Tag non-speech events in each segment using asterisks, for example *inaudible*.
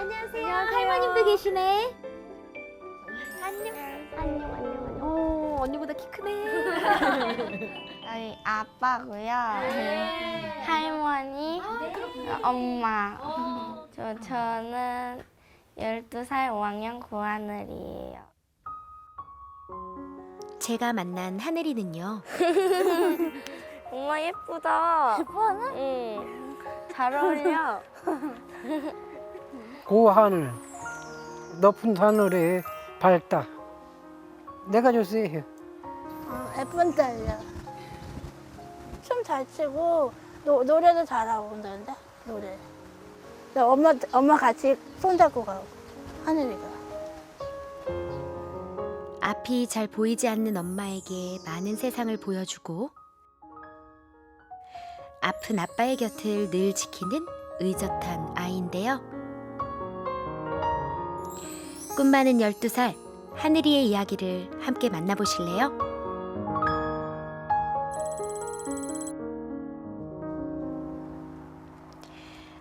안녕하세요. 할머님도 계시네. 안녕. 안녕, 안녕, 안녕. 오, 언니보다 키 크네. *laughs* 저희 아빠고요. 할머니, 엄마. 저, 저는 12살 5학년 고하늘이에요. 제가 만난 하늘이는요. *laughs* 엄마 예쁘다. 예뻐? 응. 잘 어울려. *laughs* 고하늘 높은 하늘에 밝다 내가 주세요 어, 예쁜 딸이야. 춤잘 추고 노, 노래도 잘하고 그러는데 노래. 나 엄마 엄마 같이 손잡고 가고 하늘이가. 앞이 잘 보이지 않는 엄마에게 많은 세상을 보여주고 아픈 아빠의 곁을 늘 지키는 의젓한 아이인데요. 꿈 많은 12살 하늘이의 이야기를 함께 만나보실래요?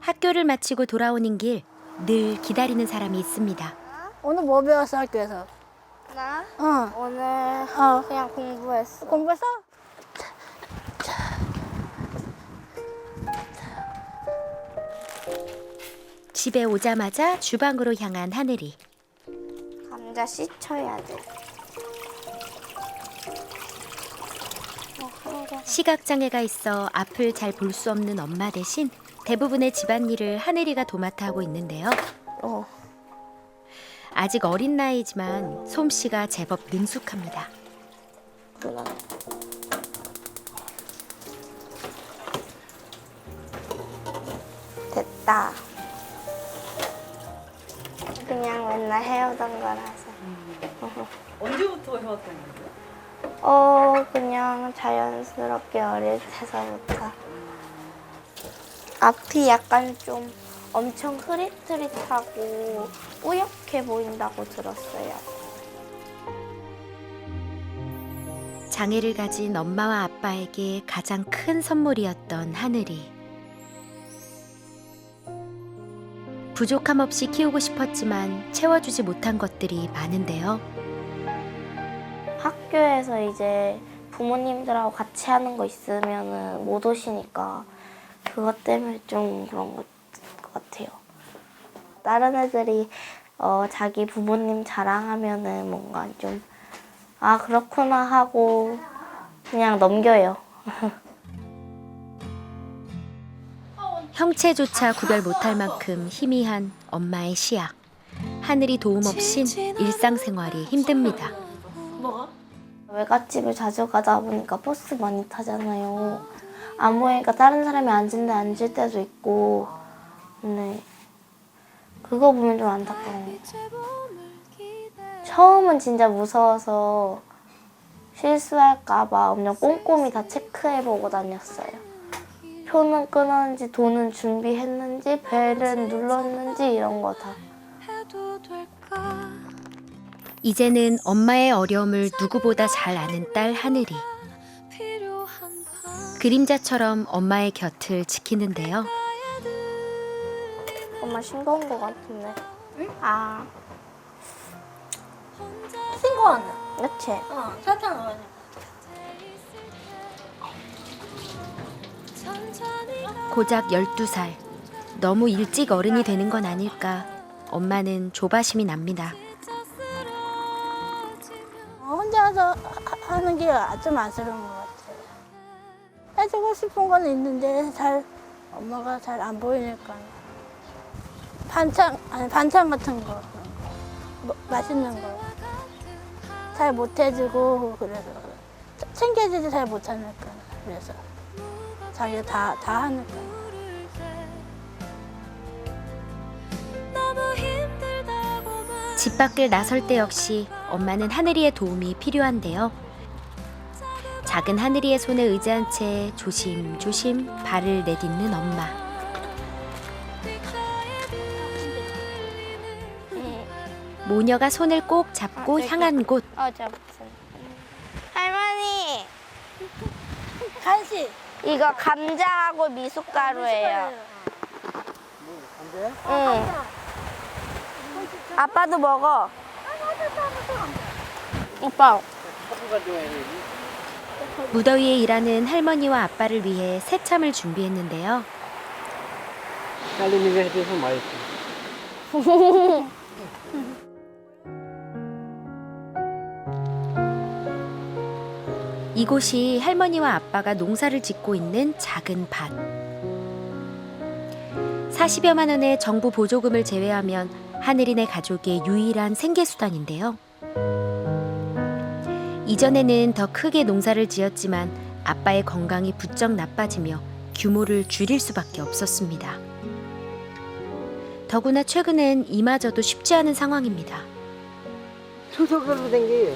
학교를 마치고 돌아오는 길 늘 기다리는 사람이 있습니다. 오늘 뭐 배웠어 학교에서? 나 어. 오늘 어. 그냥 공부했어. 공부했어? 집에 오자마자 주방으로 향한 하늘이 감자 씻어야 돼. 시각장애가 있어 앞을 잘 볼 수 없는 엄마 대신 대부분의 집안일을 하늘이가 도맡아 하고 있는데요. 어. 아직 어린 나이지만 솜씨가 제법 능숙합니다. 그럼. 됐다. 그냥 맨날 해오던 거라서. 언제부터 해왔던 거예요? 어, 그냥 자연스럽게 어릴 때서부터. 앞이 약간 좀 엄청 흐릿흐릿하고 뿌옇게 보인다고 들었어요. 장애를 가진 엄마와 아빠에게 가장 큰 선물이었던 하늘이. 부족함 없이 키우고 싶었지만 채워주지 못한 것들이 많은데요. 학교에서 이제 부모님들하고 같이 하는 거 있으면은 못 오시니까 그것 때문에 좀 그런 것 같아요. 다른 애들이 어, 자기 부모님 자랑하면은 뭔가 좀 아 그렇구나 하고 그냥 넘겨요. *laughs* 형체조차 구별 못할 만큼 희미한 엄마의 시야. 하늘이 도움 없인 일상생활이 힘듭니다. 외갓집을 자주 가다 보니까 버스 많이 타잖아요. 안 보니까 다른 사람이 앉은데 앉을 때도 있고, 근데 그거 보면 좀 안타까워요. 처음은 진짜 무서워서 실수할까봐 엄청 꼼꼼히 다 체크해보고 다녔어요. 표는 끊었는지, 돈은 준비했는지, 벨은 눌렀는지 이런 거 다. 이제는 엄마의 어려움을 누구보다 잘 아는 딸 하늘이. 그림자처럼 엄마의 곁을 지키는데요. 엄마 싱거운 거 같은데. 아, 싱거웠나? 그치? 어. 사탕 넣어야 고작 12살. 너무 일찍 어른이 되는 건 아닐까. 엄마는 조바심이 납니다. 어, 혼자서 하- 하는 게 좀 안쓰러운 것 같아요. 해주고 싶은 건 있는데 잘 엄마가 잘 안 보이니까 반찬 아니 반찬 같은 거 뭐, 맛있는 거 잘 못 해주고 그래서 챙겨주지 잘 못하니까 그래서 자기가 다 다 하니까. 집 밖을 나설 때 역시 엄마는 하늘이의 도움이 필요한데요. 작은 하늘이의 손에 의지한 채 조심조심 발을 내딛는 엄마. 모녀가 손을 꼭 잡고 아, 저기. 향한 곳. 어, 저 무슨. 할머니, 간식 이거 감자하고 미숫가루예요. 응. 아빠도 먹어. 오빠. 무더위에 일하는 할머니와 아빠를 위해 새참을 준비했는데요. 딸내미가 해줘서 맛있어. *laughs* 이곳이 할머니와 아빠가 농사를 짓고 있는 작은 밭. 40여만 원의 정부 보조금을 제외하면 하늘이네 가족의 유일한 생계수단인데요. 이전에는 더 크게 농사를 지었지만 아빠의 건강이 부쩍 나빠지며 규모를 줄일 수밖에 없었습니다. 더구나 최근엔 이마저도 쉽지 않은 상황입니다. 투석으로 된게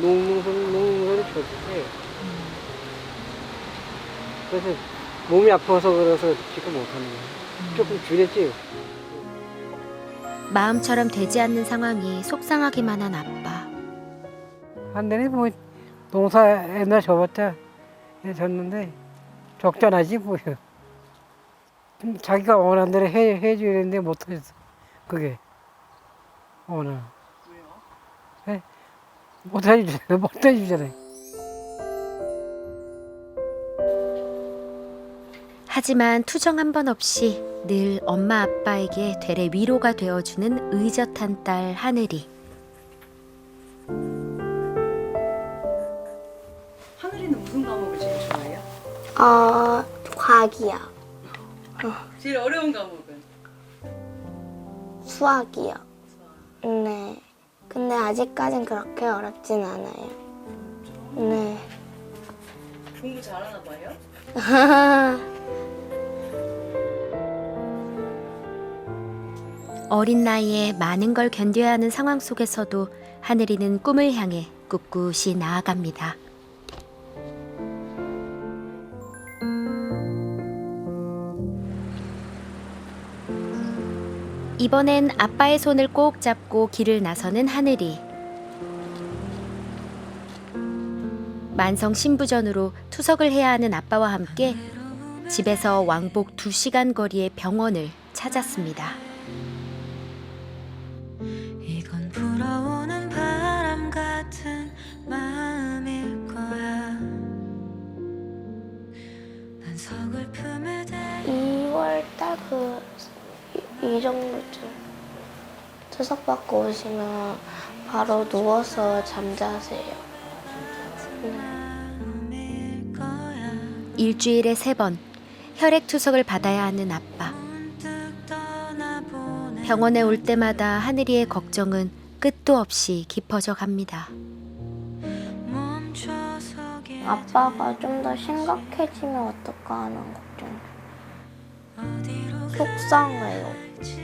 농농선 농농사를 쳤지. 그래서 몸이 아파서 그래서 지금 못하는 거야. 조금 줄였지. 마음처럼 되지 않는 상황이 속상하기만 한 아빠. 한 대는 뭐 농사 옛날 접었자 예, 졌는데 적잖아지 뭐. 좀 자기가 원하는 대로 해, 해줘야 되는데 못했어. 그게. 오늘. 왜요? 못 해주잖아. 못 해주잖아요. 하지만 투정 한 번 없이 늘 엄마 아빠에게 되레 위로가 되어주는 의젓한 딸 하늘이. 하늘이는 무슨 과목을 제일 좋아해요? 어, 과학이요. 제일 어려운 과목은? 수학이요. 네. 근데 아직까진 그렇게 어렵진 않아요. 네. 공부 잘하나 봐요? *laughs* 어린 나이에 많은 걸 견뎌야 하는 상황 속에서도 하늘이는 꿈을 향해 꿋꿋이 나아갑니다. 이번엔 아빠의 손을 꼭 잡고 길을 나서는 하늘이. 만성 신부전으로 투석을 해야 하는 아빠와 함께 집에서 왕복 2시간 거리의 병원을 찾았습니다. 이건 불어오는 바람 같은 마음일 거야 난 서글픔에 대 2월 달그 이 정도쯤 투석 받고 오시면 바로 누워서 잠자세요. 일주일에 세 번 혈액 투석을 받아야 하는 아빠. 병원에 올 때마다 하늘이의 걱정은 끝도 없이 깊어져 갑니다. 아빠가 좀 더 심각해지면 어떨까 하는 걱정. 속상해요. 갈지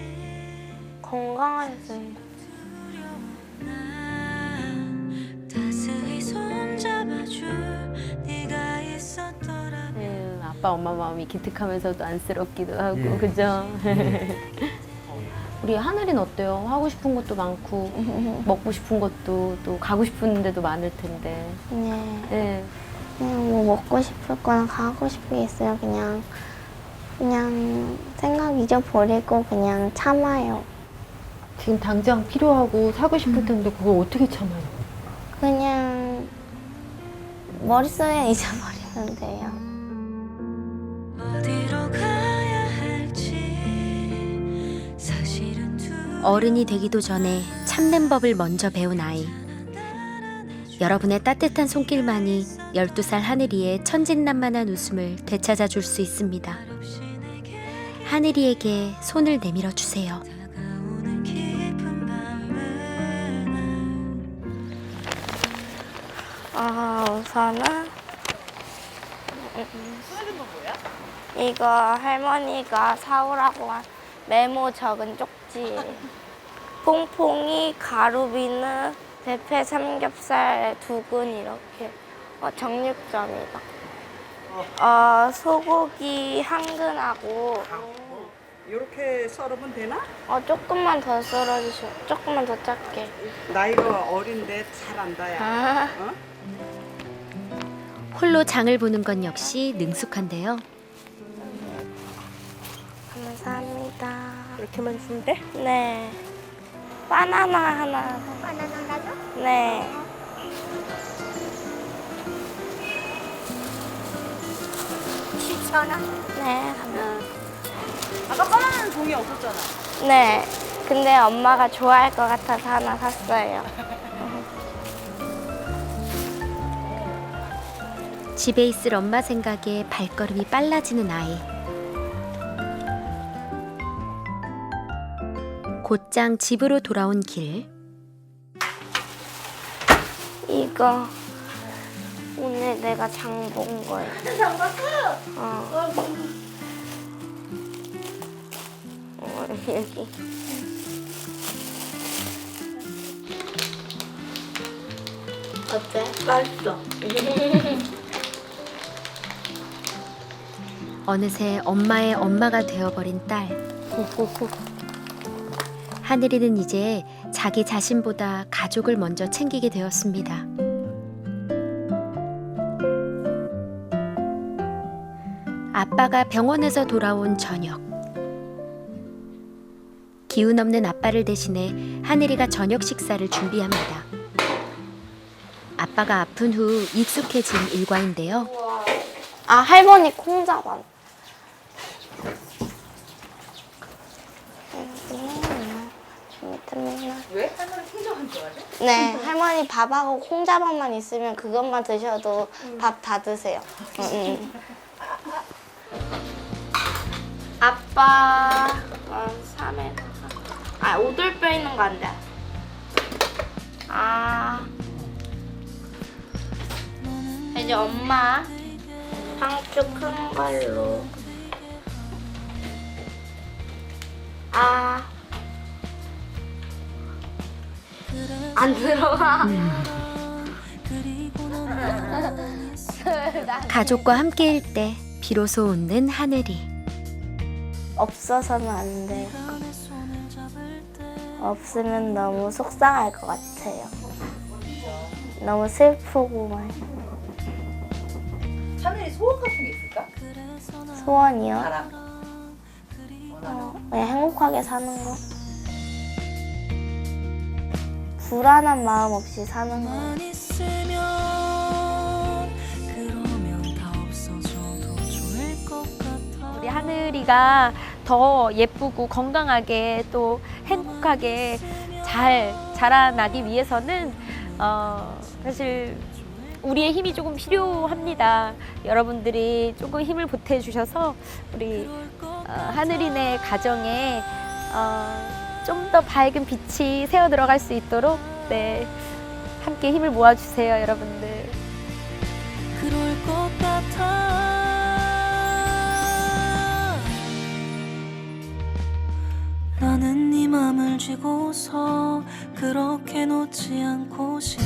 건강했으 아빠 엄마 마음이 기특하면서도 안쓰럽기도 하고 예. 그죠? *laughs* 우리 하늘이는 어때요? 하고 싶은 것도 많고 *laughs* 먹고 싶은 것도 또 가고 싶은 데도 많을 텐데. 네. 네. 그냥 뭐 먹고 싶을 거나 가고 싶은 게 있어요. 그냥 그냥 생각 잊어버리고 그냥 참아요. 지금 당장 필요하고 사고 싶을 텐데 그걸 어떻게 참아요? 그냥 머릿속에 *laughs* 잊어버리면 돼요. 어른이 되기도 전에 참는 법을 먼저 배운 아이. 여러분의 따뜻한 손길만이 12살 하늘이의 천진난만한 웃음을 되찾아 줄 수 있습니다. 하늘이에게 손을 내밀어 주세요. 아 우선은? 이거 할머니가 사오라고 한 메모 적은 쪽지. 퐁퐁이, 가루비누, 대패 삼겹살, 두근 이렇게 어, 정육점이다. 어, 소고기 한근하고 이렇게 썰으면 되나? 어, 조금만 더 썰어주시면 조금만 더 작게. 나이가 어린데 잘한다 야 아, 어? 홀로 장을 보는 건 역시 능숙한데요. 이렇게만 주면 돼? 네. 바나나 하나. 바나나 하나죠? 네. 전화. 네, 감사합니다. 아까 바나나는 종이 없었잖아. 네. 근데 엄마가 좋아할 것 같아서 하나 샀어요. 집에 있을 엄마 생각에 발걸음이 빨라지는 아이. 곧장 집으로 돌아온 길. 이거 오늘 내가 장 본 거예요. 장 봤어? 어. 어, *laughs* 여기. 어때? 맛있어. *laughs* 어느새 엄마의 엄마가 되어버린 딸. *laughs* 하늘이는 이제 자기 자신보다 가족을 먼저 챙기게 되었습니다. 아빠가 병원에서 돌아온 저녁. 기운 없는 아빠를 대신해 하늘이가 저녁 식사를 준비합니다. 아빠가 아픈 후 익숙해진 일과인데요. 아 할머니 콩자반. 왜? 할머니 콩자반 좋아해? 네, 할머니 밥하고 콩자반만 있으면 그것만 드셔도 밥 다 드세요. 응, 응. *laughs* 아빠, 어, 3에다가. 아, 오돌뼈 있는 거 안 돼. 아. 이제 엄마, 상추 큰 걸로. 아. 안 들어가. 가족과 함께일 때 비로소 웃는 하늘이. 없어서는 안 돼요. 없으면 너무 속상할 것 같아요. 너무 슬프고만. 하늘이 소원 같은 게 있을까? 소원이요? 바람. 어, 그냥 행복하게 사는 거. 불안한 마음 없이 사는 거. 만 있으면 그러면 다 없어져도 좋을 것 같아 우리 하늘이가 더 예쁘고 건강하게 또 행복하게 잘 자라나기 위해서는 어, 사실 우리의 힘이 조금 필요합니다. 여러분들이 조금 힘을 보태주셔서 우리 어, 하늘이네 가정에 어, 좀 더 밝은 빛이 새어 들어갈 수 있도록 네, 함께 힘을 모아주세요, 여러분들. 그럴 것 같아 나는 네 맘을 쥐고서 그렇게 놓지 않고 싶어